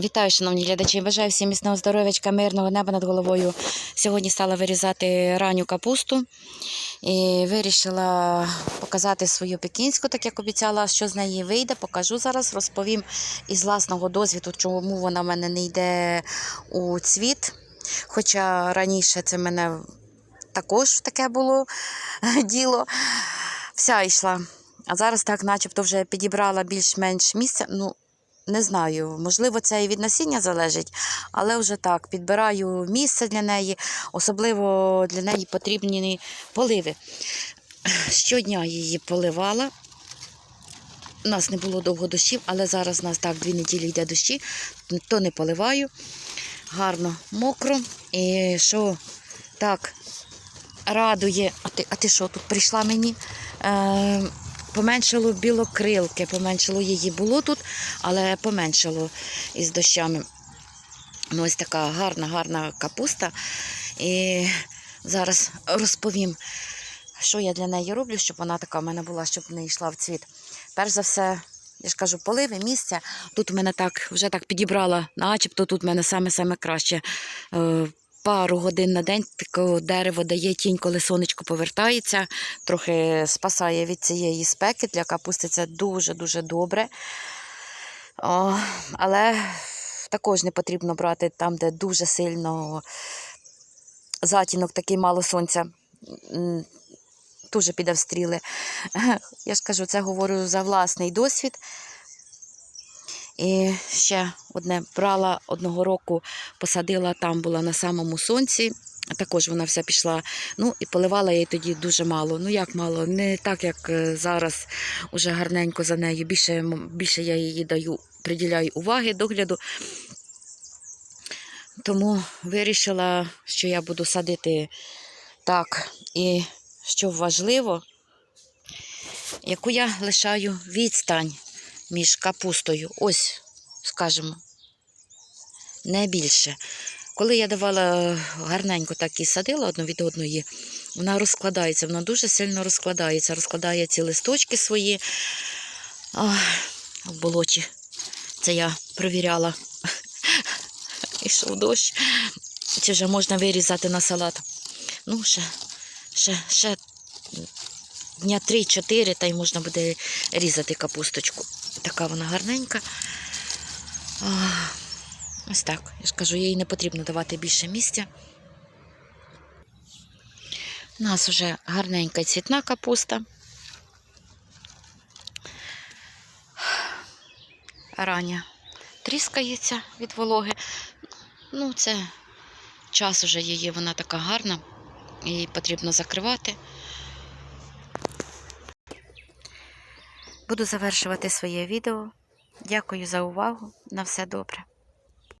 Вітаю, шановні глядачі. Бажаю всім міцного здоров'ячка, мирного неба над головою. Сьогодні стала вирізати ранню капусту і вирішила показати свою пекінську, так як обіцяла, що з неї вийде. Покажу зараз, розповім із власного досвіду, чому вона в мене не йде у цвіт. Хоча раніше це в мене також таке було діло. Вся йшла. А зараз так, начебто, вже підібрала більш-менш місце. Ну, не знаю, можливо, це і від насіння залежить, але вже так, підбираю місце для неї, особливо для неї потрібні поливи. Щодня її поливала. У нас не було довго дощів, але зараз у нас так дві неділі йде дощі, то не поливаю. Гарно мокро. І що так радує, а ти, а ти що тут прийшла мені? Е, Поменшало білокрилки, поменшало її було тут, але поменшало із дощами. Ну, ось така гарна, гарна капуста. І зараз розповім, що я для неї роблю, щоб вона така в мене була, щоб не йшла в цвіт. Перш за все, я ж кажу, поливи, місце. Тут у мене так вже так підібрала, начебто тут в мене саме-саме краще. Пару годин на день таке дерево дає тінь, коли сонечко повертається, трохи спасає від цієї спеки. Для капусти це дуже-дуже добре. О, але також не потрібно брати там, де дуже сильно затінок, такий мало сонця. Дуже піде в. Я ж кажу, це говорю за власний досвід. І ще одне брала одного року, посадила там, була на самому сонці. Також вона вся пішла. Ну і поливала її тоді дуже мало. Ну як мало, не так, як е, зараз уже гарненько за нею. Більше, більше я її даю, приділяю уваги, догляду. Тому вирішила, що я буду садити так. І що важливо, яку я лишаю відстань між капустою. Ось, скажімо, не більше. Коли я давала гарненько так і садила одну від одної, вона розкладається, вона дуже сильно розкладається, розкладає ці листочки свої Ах, в болоті. Це я провіряла. Ішов дощ. Чи вже можна вирізати на салат? Ну, ще, ще, ще дня 3-4, та й можна буде різати капусточку. Така вона гарненька. Ось так. Я ж кажу, їй не потрібно давати більше місця. У нас вже гарненька цвітна капуста. Рання тріскається від вологи. Ну, це час уже її, вона така гарна. Її потрібно закривати. Буду завершувати своє відео. Дякую за увагу. На все добре.